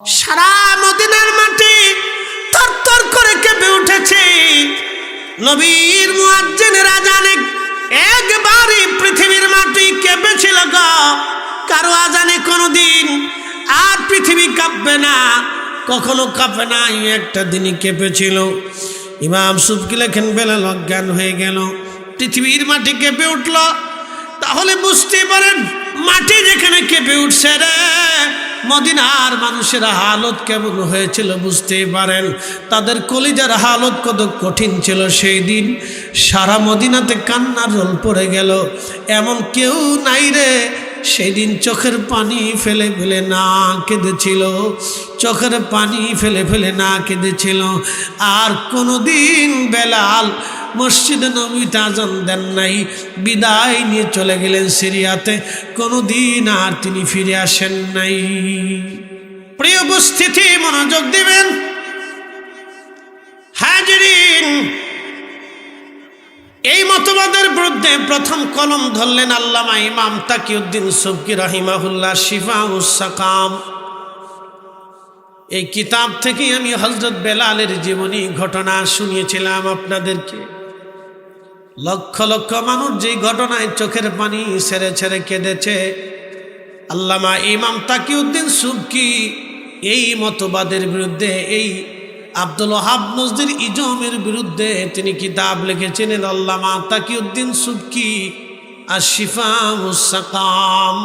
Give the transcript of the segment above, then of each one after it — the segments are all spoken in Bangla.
সারা মদিনার মাটি তরতর করে কেঁপে উঠেছে। নবীর মুয়াজ্জিনের আজানে একবারই পৃথিবীর মাটি কেঁপেছিল গ। কারও আজানে কোনোদিন আর পৃথিবী কাঁপবে না, কখনো কাঁপে না একটা দিনই কেঁপেছিল। ইমাম সুফকি লেখেন, বেলাল অজ্ঞান হয়ে গেল। পৃথিবীর মাটি কেঁপে উঠল। তাহলে বুঝতে পারেন, মাটি যেখানে কেঁপে উঠছে রে মদিনার মানুষের হালত কেমন হয়েছিল বুঝতে পারেন। তাদের কলিজার হালত কত কঠিন ছিল সেই দিন। সারা মদিনাতে কান্নার রোল পড়ে গেল। এমন কেউ নাই রে সেই দিন চোখের পানি ফেলে ফেলে না কেঁদেছিল, চোখের পানি ফেলে ফেলে না কেঁদেছিল। আর কোনো দিন বেলাল মসজিদে নবীতে আজান দেন নাই, বিদায় নিয়ে চলে গেলেন সিরিয়াতে। কোনো দিন আর তিনি ফিরে আসেন নাই। প্রিয় উপস্থিতি, মনোযোগ দিবেন। হাজিরিন এই মতবাদের বিরুদ্ধে প্রথম কলম ধরলেন আল্লামা ইমাম তাকিউদ্দিন সবকি রাহিমাহুল্লাহ শিফা উসাকাম এই কিতাব থেকে আমি হজরত বেলালের জীবনী ঘটনা শুনিয়েছিলাম আপনাদেরকে। লক্ষ লক্ষ মানুষ যেই ঘটনায় চোখের পানি ছেড়ে ছেড়ে কেঁদেছে। আল্লামা ইমাম তাকিউদ্দিন সুবকি এই মতবাদের বিরুদ্ধে এই আব্দুল ওহাব নজদির ইজমের বিরুদ্ধে তিনি কিতাব লিখেছিলেন, আল্লামা তাকিউদ্দিন সুবকি আর শিফা মুসাকাম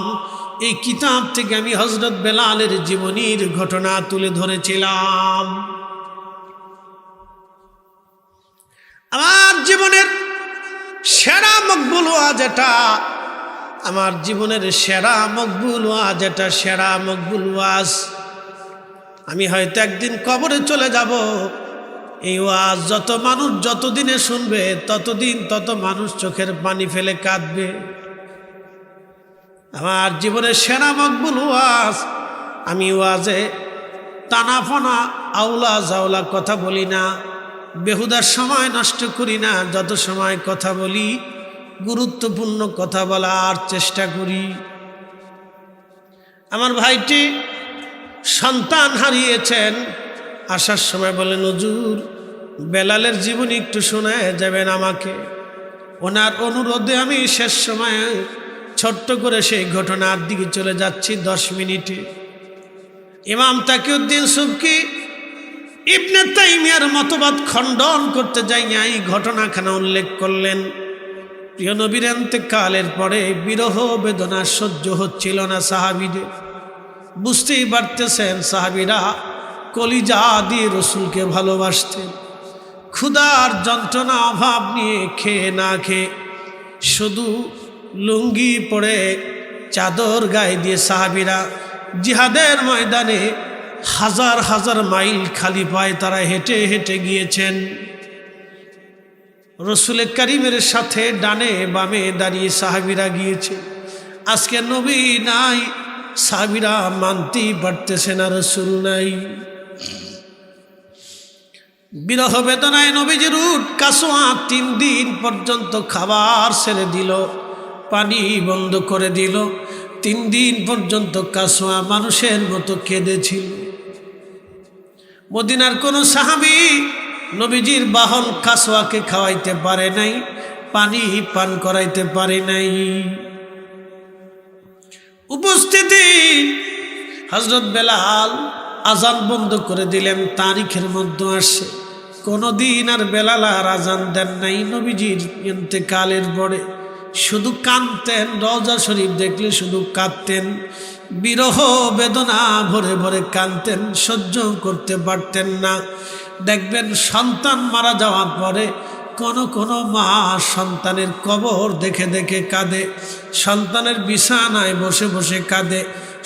এই কিতাব থেকে আমি হজরত বেলালের জীবনীর ঘটনা তুলে ধরেছিলাম। আমার জীবনের সেরা মকবুল এটা, আমার জীবনের সেরা মকবুল এটা, সেরা মকবুল ওয়াজ আমি হয়তো একদিন কবরে চলে যাব। এই ওয়াজ যত মানুষ যতদিনে শুনবে, ততদিন তত মানুষ চোখের পানি ফেলে কাঁদবে। আমার জীবনের সেরা মকবুল ওয়াজ, আমি ওয়াজে টানাফোনা আউলা জাউলা কথা বলি না, বেহুদার সময় নষ্ট করি না, যত সময় কথা বলি, গুরুত্বপূর্ণ কথা বলার চেষ্টা করি। আমার ভাইটি সন্তান হারিয়েছেন। আসার সময় বলেন নজুর বেলালের জীবনী একটু শোনায় যাবেন আমাকে। ওনার অনুরোধে আমি শেষ সময়ে ছোট্ট করে সেই ঘটনার দিকে চলে যাচ্ছি দশ মিনিটে। ইমাম তাকিউদ্দিন সুবকি ইবনে তাইমিয়ার মতবাদ খণ্ডন করতে যাই এই ঘটনাখানা উল্লেখ করলেন। প্রিয় নবীর কালের পরে বিরহ বেদনা সহ্য হচ্ছিল না সাহাবিদের। বুঝতেই পারতেছেন সাহাবিরা, কলিজা রসুলকে ভালোবাসতেন। ক্ষুধার যন্ত্রণা, অভাব নিয়ে খেয়ে না খেয়ে শুধু লুঙ্গি পরে চাদর গায়ে দিয়ে সাহাবিরা জিহাদের ময়দানে হাজার হাজার মাইল খালি পায় তারা হেঁটে হেঁটে গিয়েছেন। রসুলের করিমের সাথে ডানে বামে দাঁড়িয়ে সাহাবিরা গিয়েছে। আজকে নবী নাই সাহাবিরা মানতেই পারতেছে না রসুল নাই। বিরহ বেদনায় নবীজির উঠ কাসোয়া তিন দিন পর্যন্ত খাবার ছেড়ে দিল, পানি বন্ধ করে দিল। তিন দিন পর্যন্ত কাসোয়া মানুষের মতো কেঁদেছিল। মদিনার কোনো সাহাবি নবীজির বাহন কাসোয়াকে খাওয়াইতে পারে নাই, পানি পান করাইতে পারে নাই। উপস্থিতি। হজরত বেলাল আজান বন্ধ করে দিলেন, তারিখের মধ্যে আসে। কোনো দিন আর বেলাল আর আজান দেন নাই, নবীজির কালের পরে। শুধু কাঁদতেন রজা শরীফ দেখলে শুধু কাঁদতেন, বিরহ বেদনা ভরে ভরে কাঁদতেন, সহ্য করতে পারতেন না। দেখবেন সন্তান মারা যাওয়ার পরে কোন কোন মা সন্তানের কবর দেখে দেখে কাঁদে, সন্তানের বিছানায় বসে বসে কাঁদে,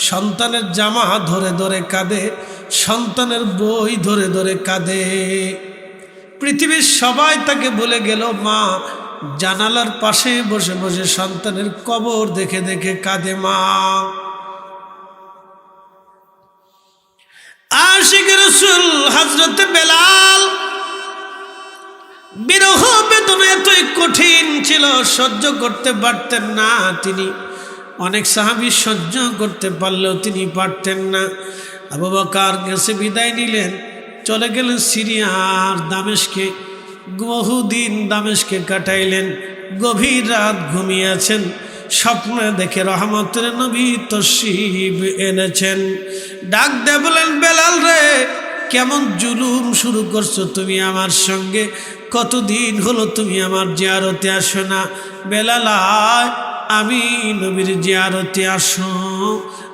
সন্তানের জামা ধরে ধরে কাঁদে, সন্তানের বই ধরে ধরে কাঁদে। পৃথিবীর সবাই তাকে বলে গেল, মা, জানালার পাশে বসে বসে সন্তানের কবর দেখে দেখে কাঁদে, মা। আশিক রসুল হজরত বেলাল বিরহ বেদনা এতই কঠিন ছিল, সহ্য করতে পারতেন না তিনি। অনেক সাহাবি সহ্য করতে পারলেও তিনি পারতেন না। আবু বকার গেছে বিদায় নিলেন, চলে গেলেন সিরিয়ার দামেশকে। বহুদিন দামেশকে কাটাইলেন, গভীর রাত ঘুমিয়েছেন, স্বপ্নে দেখে রহমতের নবী তসিব এনেছেন। ডাক দে বলেন বেলাল রে কেমন জুলুম শুরু করছ তুমি আমার সঙ্গে? কতদিন হলো তুমি আমার জিয়ারতে আসো না? বেলালায়, আমি নবীর জিয়ারতে আসো,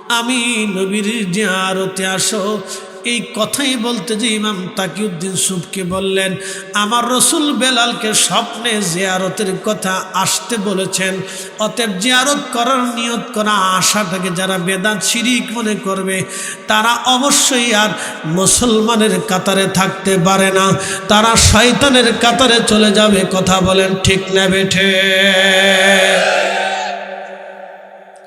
আমি নবীর জিয়ারতে আসো। এই কথাই বলতে যে ইমাম তাকিউদ্দিন সুফকে বললেন, আমার রসুল বেলালকে স্বপ্নে জিয়ারতের কথা আসতে বলেছেন, অতএব জিয়ারত করার নিয়ত করা আশাটাকে যারা বেদাত শিরিক মনে করবে, তারা অবশ্যই আর মুসলমানের কাতারে থাকতে পারে না। তারা শয়তানের কাতারে চলে যাবে। কথা বলেন ঠিক না বেঠে।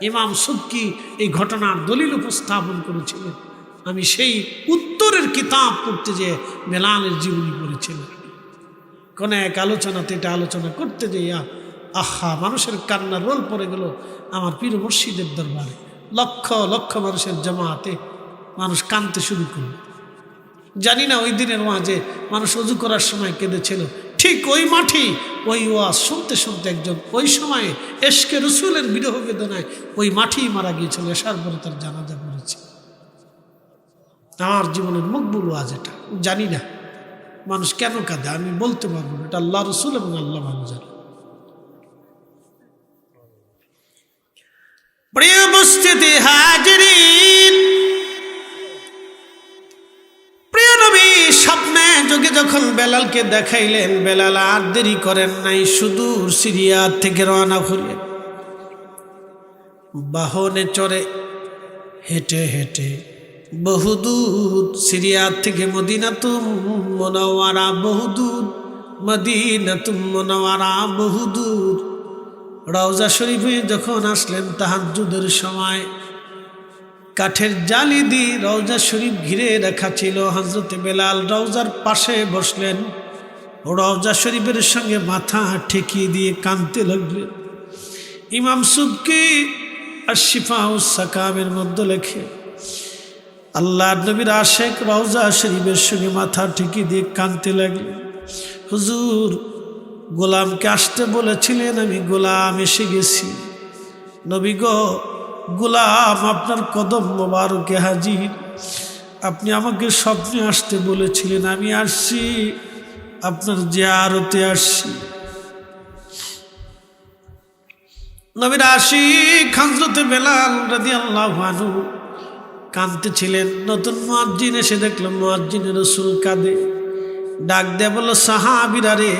ইমাম সুবকি এই ঘটনার দলিল উপস্থাপন করেছিলেন? আমি সেই উত্তরের কিতাব পড়তে যে মেলানের জীবনী পড়েছিলাম। কোন এক আলোচনাতে এটা আলোচনা করতে যে আহা, মানুষের কান্নার রোল পড়ে গেল আমার পীর মুর্শিদের দরবারে। লক্ষ লক্ষ মানুষের জমাতে মানুষ কানতে শুরু করল। জানি না ওই দিনের মাঝে মানুষ অজু করার সময় কেঁদেছিল। ঠিক ওই মাঠে ওই ওয়াজ শুনতে শুনতে একজন ওই সময়ে এসকে রসুলের বিরহ বেদনায় ওই মাঠেই মারা গিয়েছিল এসার পরে তার জানাজা পড়েছে। আমার জীবনের মকবুল ওয়াজ এটা। জানি না। মানুষ কেন কাঁদে? আমি বলতে পারব না। এটা আল্লাহ রসুল এবং আল্লাহ মানুষ জানে প্রিয় উপস্থিতি হাজিরিন, প্রিয় নবী স্বপ্নে যোগে যখন বেলালকে দেখাইলেন, বেলাল আর দেরি করেন নাই, সুদূর সিরিয়া থেকে রওনা হলেন। বাহনে চড়ে হেঁটে হেঁটে বহুদূর, সিরিয়ার থেকে মদিনাতুম মনোয়ারা বহুদূর, মদিনাতুম মনোয়ারা বহুদূর। রওজা শরীফে যখন আসলেন তাহাজুদের সময়, কাঠের জালি দিয়ে রওজা শরীফ ঘিরে রাখা ছিল। হজরতে বেলাল রওজার পাশে বসলেন। রওজা শরীফের সঙ্গে মাথা ঠেকিয়ে দিয়ে কানতে লাগলেন। ইমাম সুবকি আর শিফাউস সাকামের মধ্যে লেখে আল্লাহ নবীর আশেখ রওজা শরীফের সঙ্গে মাথা ঠিকি দিয়ে কানতে লাগলেন হুজুর, গোলামকে আসতে বলেছিলেন আমি, গোলাম এসে গেছি। নবী গো, গোলাম আপনার কদম মোবারকে হাজির। আপনি আমাকে স্বপ্নে আসতে বলেছিলেন, আমি আসছি, আপনার জিয়ারতে আসছি। নবীর আশিক হজরতে বেলাল রাদি আল্লাহ কাঁদতেছিলেন নতুন মোয়াজ্জিন এসে দেখল মোয়াজ্জিনের রসুল কাঁদে। ডাক দেয়া বলল, সাহাবিরা রে,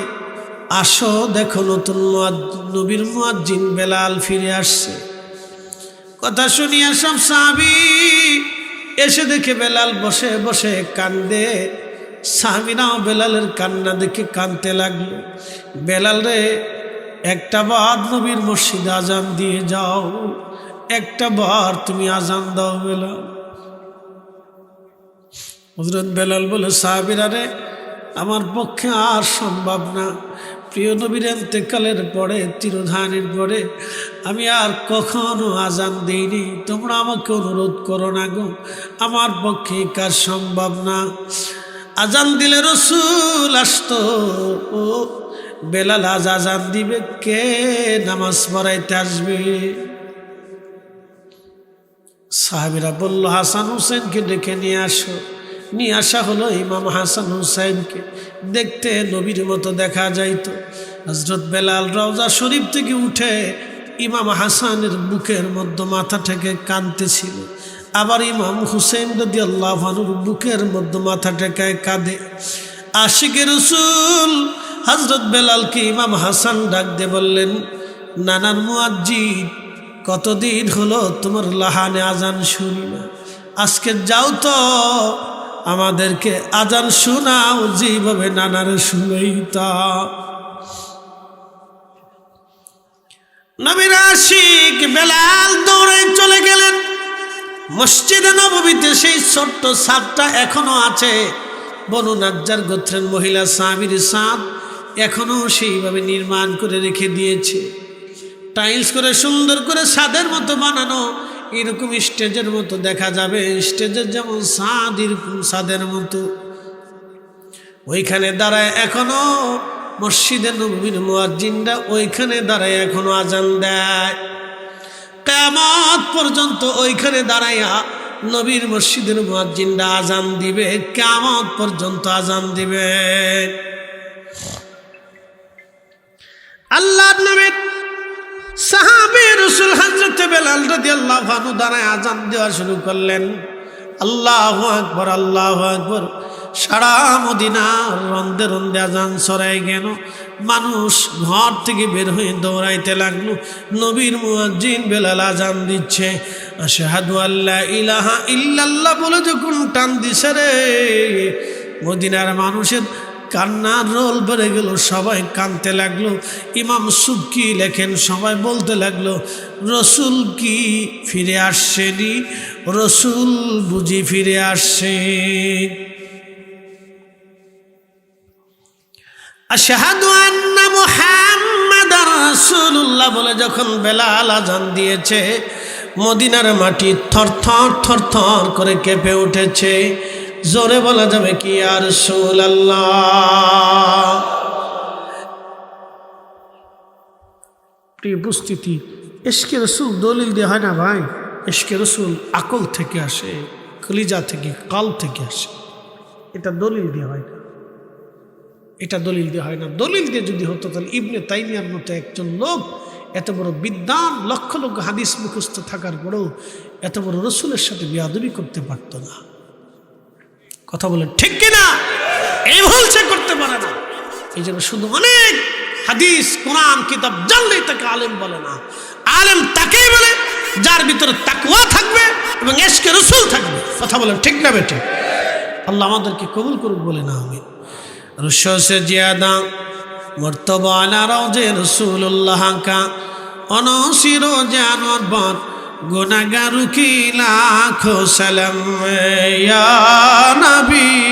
আসো, দেখো নতুন নবীর মোয়াজ্জিন বেলাল ফিরে আসছে। কথা শুনিয়া সব সাহাবি এসে দেখে বেলাল বসে বসে কান্দে। সাহাবিরাও বেলালের কান্না দেখে কানতে লাগল। বেলাল রে, একটা বার নবীর মসজিদে আজান দিয়ে যাও। একটা বার তুমি আজান দাও বেলাল। হজরত বেলাল বলে সাহাবিরা রে আমার পক্ষে আর সম্ভব না। প্রিয় নবীর এতেকালের পরে, তিরোধানের পরে, আমি আর কখনো আজান দিইনি। তোমরা আমাকে অনুরোধ করো না গো। আমার পক্ষে কাজ সম্ভব না। আজান দিলে রসুল আসতো। ও, বেলাল আজ আজান দিবে, কে নামাজ পড়াইতে আসবে? সাহাবিরা বলল, হাসান হুসেনকে ডেকে নিয়ে আসো। নিয়ে আসা হলো ইমাম হাসান হুসাইনকে। দেখতে নবীর মতো দেখা যাইত। হজরত বেলাল রওজা শরীফ থেকে উঠে ইমাম হাসানের বুকের মধ্যে মাথা থেকে কাঁদতেছিল। আবার ইমাম হুসেন রদি আল্লাহানুর বুকের মধ্যে মাথা টেকায় কাঁদে। আশিকে রসুল হজরত বেলালকে ইমাম হাসান ডাক দিয়ে বললেন, নানান মুয়াজ্জিদ কতদিন হলো তোমার লাহানে আজান শুনি আজকে যাও তো আমাদেরকে আজান শোনাও, যেভাবে নানার শুনেইতা নবীর আশিক বেলাল দৌড়ে চলে গেলেন। মসজিদে নবমীতে সেই ছোট্ট সাপটা এখনও আছে। বনু নাজ্জার গোত্রের মহিলা সাবির সাপ এখনও সেইভাবে নির্মাণ করে রেখে দিয়েছে। টাইলস করে সুন্দর করে সাদের মতো বানানো এরকম স্টেজের মতো দেখা যাবে। স্টেজের যেমন সাদ, এরকম সাদের মতো। ওইখানে দাঁড়ায় এখনও মসজিদে নবীর মুয়াজ্জিনরা, ওইখানে দাঁড়ায় এখনও আজান দেয়। কেমত পর্যন্ত ওইখানে দাঁড়াইয়া নবীর মসজিদের মুয়াজ্জিনরা আজান দিবে। কেমত পর্যন্ত আজান দিবে। বেলাল রাদি আল্লাহ ভানু দাঁড়ায় আজান দেওয়া শুরু করলেন। আল্লাহ আকবর আল্লাহ আকবর। সারা মদিনার রন্দে রন্দে আজান সরাই গেল। মানুষ ঘর থেকে বের হয়ে দৌড়াইতে লাগল। নবীর মুয়াজ্জিন বেলাল আজান দিচ্ছে। আশহাদু আল্লাহ ইলাহা ইল্লাল্লাহ বলে যখন টান দিছে রে, মদিনার মানুষের কান্নার রোল বেড়ে গেল, সবাই কানতে লাগল। ইমাম সুবকি লেখেন, সবাই বলতে লাগল, রসুল কি ফিরে আসছেনি রসুল বুঝি ফিরে আসছে আশহাদু বলে যখন বেলাল আজান দিয়েছে, মদিনার মাটি থর থর থর থর করে কেঁপে উঠেছে। জোরে বলা যাবে কি আর সুল আল্লাহ উপস্থিতি এসকে রসুল দলিল দিয়ে হয় না ভাই? এসকে রসুল আকল থেকে আসে, কলিজা থেকে, কাল থেকে আসে। এটা দলিল দিয়ে হয় না। এটা দলিল দিয়ে হয় না। দলিল দিয়ে যদি হতো, তাহলে ইবনে তাইমিয়ার মতো একজন লোক এত বড় বিদ্যান লক্ষ লক্ষ হাদিস মুখস্থ থাকার পরেও এত বড় রসুলের সাথে বিয়াদবি করতে পারত না। কথা বলেন ঠিক কিনা? এই ভুল সে করতে পারে না। এই জন্য শুধু অনেক হাদিস, কোরআন, কিতাব জানলেই তাকে আলেম বলে না। আলেম তাকেই বলে যার ভিতরে তাকুয়া থাকবে এবং এসকে রসুল থাকবে। কথা বলেন ঠিক না বেটে? আল্লাহ আমাদেরকে কবুল করুক বলে না আমি সে জিয়াদা, মর্তবা আলা রওজে রসুল্লাহ কা, অনসির জানোয়ার বন গুনাগারু কি লাখো সালাম নবী।